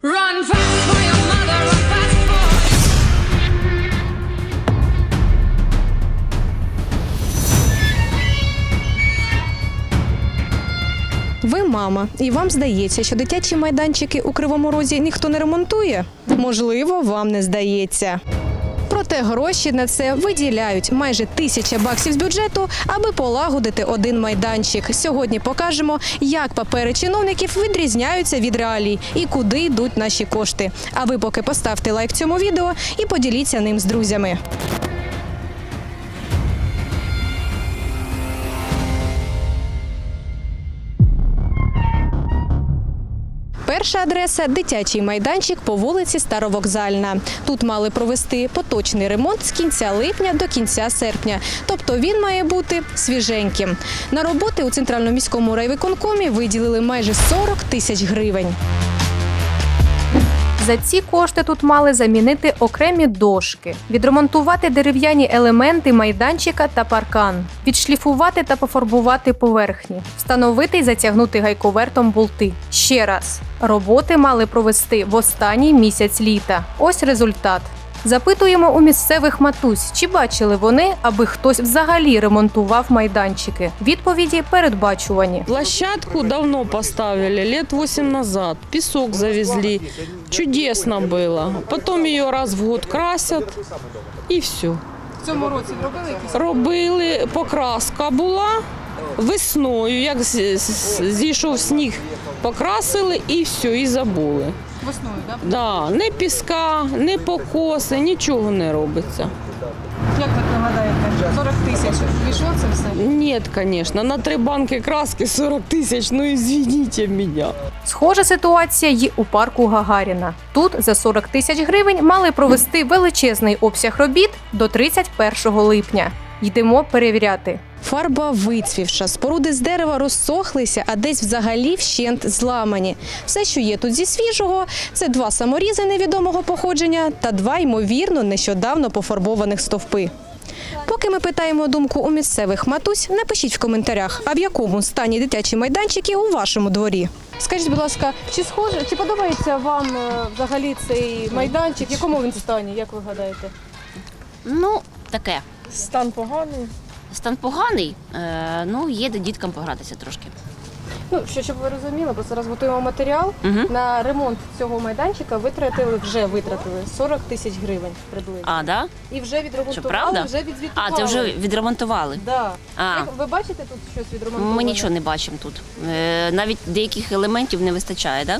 Run fast for your mother, run fast for Ви мама, і вам здається, що дитячі майданчики у Кривому Розі ніхто не ремонтує? Можливо, вам не здається. Гроші на це виділяють майже тисяча баксів з бюджету, аби полагодити один майданчик. Сьогодні покажемо, як папери чиновників відрізняються від реалій і куди йдуть наші кошти. А ви поки поставте лайк цьому відео і поділіться ним з друзями. Перша адреса дитячий майданчик по вулиці Старовокзальна. Тут мали провести поточний ремонт з кінця липня до кінця серпня. Тобто він має бути свіженьким. На роботи у центральному міському райвиконкомі виділили майже 40 тисяч гривень. За ці кошти тут мали замінити окремі дошки, відремонтувати дерев'яні елементи майданчика та паркан, відшліфувати та пофарбувати поверхні, встановити і затягнути гайковертом болти. Ще раз, роботи мали провести в останній місяць літа. Ось результат. Запитуємо у місцевих матусь, чи бачили вони, аби хтось взагалі ремонтував майданчики. Відповіді передбачувані. Площадку давно поставили, лет 8 назад. Песок завезли. Чудесно было. Потом ее раз в год красят і все. В цьому році робили якісь Робили, покраска була весною, як зійшов сніг, покрасили і все, і забули. Весною, так? Да, не піска, не покоси, нічого не робиться. Як ви пригадаєте? 40 тисяч. Пішло це все? Ні, звісно, на три банки краски 40 тисяч, ну извините мене. Схожа ситуація й у парку Гагаріна. Тут за 40 тисяч гривень мали провести величезний обсяг робіт до 31 липня. Йдемо перевіряти. Фарба вицвівша, споруди з дерева розсохлися, а десь взагалі вщент зламані. Все, що є тут зі свіжого, це два саморізи невідомого походження та два ймовірно нещодавно пофарбованих стовпи. Поки ми питаємо думку у місцевих матусь, напишіть в коментарях, а в якому стані дитячі майданчики у вашому дворі. Скажіть, будь ласка, чи схоже, чи подобається вам е, взагалі цей майданчик? В якому він стані, як ви гадаєте? Ну, таке. Стан поганий. Стан поганий, е, ну, є де діткам погратися трошки. Ну, що щоб ви розуміли, бо зараз готуємо матеріал. Угу. На ремонт цього майданчика витратили вже витратили 40 тисяч гривень приблизно. А, да? І вже відремонтували, правда? вже відзвітували. А, це вже відремонтували. Да. А. Як ви бачите тут щось відремонтоване? Ми нічого не бачимо тут. Е, навіть деяких елементів не вистачає, да?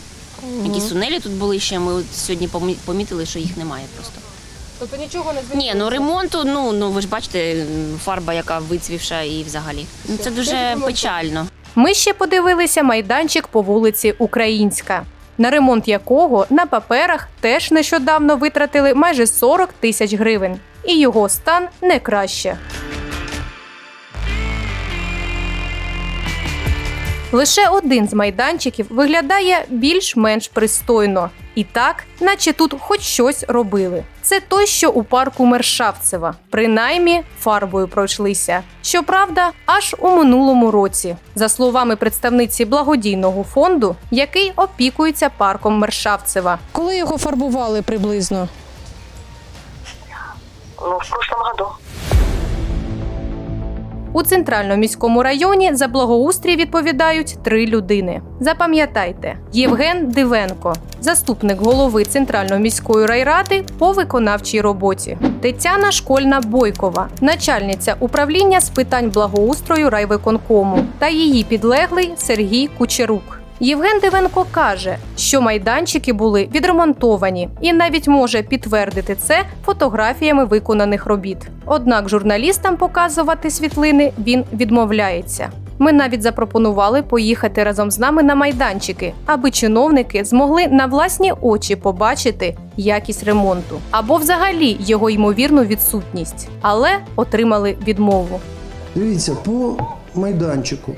Якісь сунелі тут були ще, ми от сьогодні помі- помітили, що їх немає просто. Тобто нічого не Ні, ну ремонту, ну, ну ви ж бачите, фарба, яка вицвівша і взагалі. Ну, це дуже печально. Ми ще подивилися майданчик по вулиці Українська, на ремонт якого на паперах теж нещодавно витратили майже 40 тисяч гривень, і його стан не краще. Лише один з майданчиків виглядає більш-менш пристойно. І так, наче тут хоч щось робили. Це той, що у парку Мершавцева. Принаймні фарбою пройшлися. Щоправда, аж у минулому році, за словами представниці благодійного фонду, який опікується парком Мершавцева. Коли його фарбували приблизно? Ну, в прошлом году. У центральному міському районі за благоустрій відповідають три людини. Запам'ятайте: Євген Дивенко, заступник голови центральної міської райради по виконавчій роботі. Тетяна Школьна Бойкова, начальниця управління з питань благоустрою райвиконкому, та її підлеглий Сергій Кучерук. Євген Дивенко каже, що майданчики були відремонтовані і навіть може підтвердити це фотографіями виконаних робіт. Однак журналістам показувати світлини він відмовляється. Ми навіть запропонували поїхати разом з нами на майданчики, аби чиновники змогли на власні очі побачити якість ремонту або взагалі його ймовірну відсутність, але отримали відмову. Дивіться, по майданчику.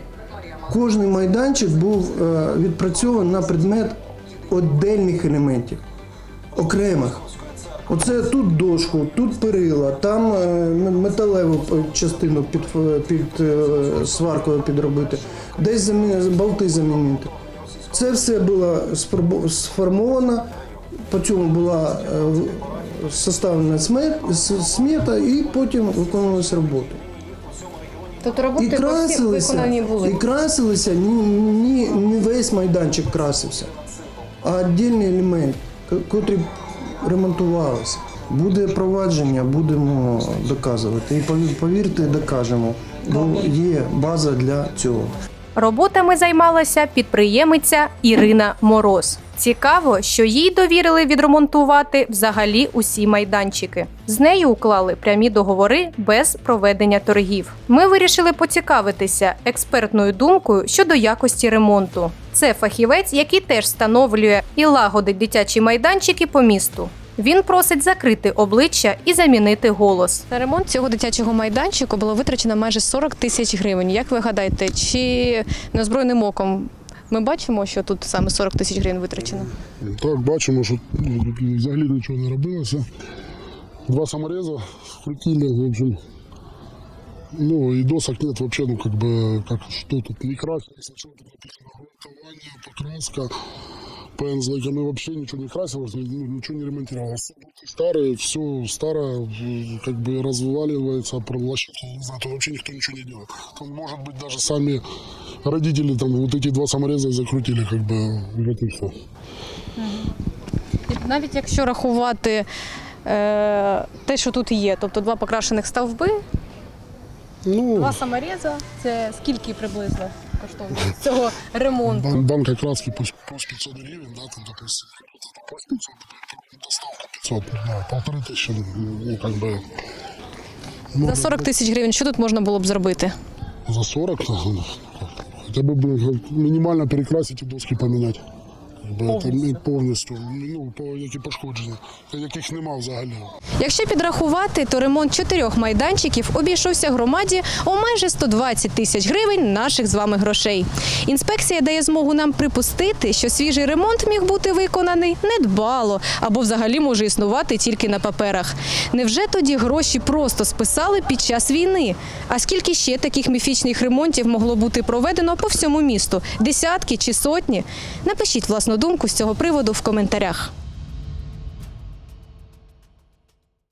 Кожний майданчик був е, відпрацьований на предмет отдельних елементів, окремих. Оце тут дошку, тут перила, там е, металеву е, частину під, під сваркою підробити, десь замі... болти замінити. Це все було сформовано, по цьому була составлена смета і потім виконувалися роботи. Тобто роботи і красилися, виконані і красилися ні, ні, не весь майданчик красився, а віддільний елемент, котрі котрий ремонтувався. Буде провадження, будемо доказувати. І повірте, докажемо, бо є база для цього. Роботами займалася підприємиця Ірина Мороз. Цікаво, що їй довірили відремонтувати взагалі усі майданчики. З нею уклали прямі договори без проведення торгів. Ми вирішили поцікавитися експертною думкою щодо якості ремонту. Це фахівець, який теж встановлює і лагодить дитячі майданчики по місту. Він просить закрити обличчя і замінити голос. На ремонт цього дитячого майданчику було витрачено майже 40 тисяч гривень. Як ви гадаєте, чи неозброєним оком ми бачимо, що тут саме 40 тисяч гривень витрачено? Так, бачимо, що взагалі нічого не робилося. Два саморези, вкрутили, в общем. Ну и досок нет вообще, ну как бы, как что тут не красили. Сначала тут написано грунтование, покраска, пензликами вообще ничего не красилось, ни- ну, ничего не ремонтировалось. Старые, все старое, в- как бы разваливается, площадки, не знаю, тут вообще никто ничего не делает. Там, может быть, даже сами родители там вот эти два самореза и закрутили, как бы, вот и все. Навіть якщо рахувати е, те, що тут є, тобто два покрашених стовби, Ну, два самореза, це скільки приблизно коштує цього ремонту? Бан- банка краски по, по 500 гривен, да, там, допустим, по 500, доставка 500, да, полторы тысячи, ну, как бы, За 40 тисяч гривень що тут можна було б зробити? за 40, ну, хотя бы блин, минимально перекрасить и доски поменять. Не повністю, ну, які пошкоджені, яких нема взагалі. Якщо підрахувати, то ремонт чотирьох майданчиків обійшовся громаді у майже 120 тисяч гривень наших з вами грошей. Інспекція дає змогу нам припустити, що свіжий ремонт міг бути виконаний недбало або взагалі може існувати тільки на паперах. Невже тоді гроші просто списали під час війни? А скільки ще таких міфічних ремонтів могло бути проведено по всьому місту? Десятки чи сотні? Напишіть власну думку з цього приводу в коментарях.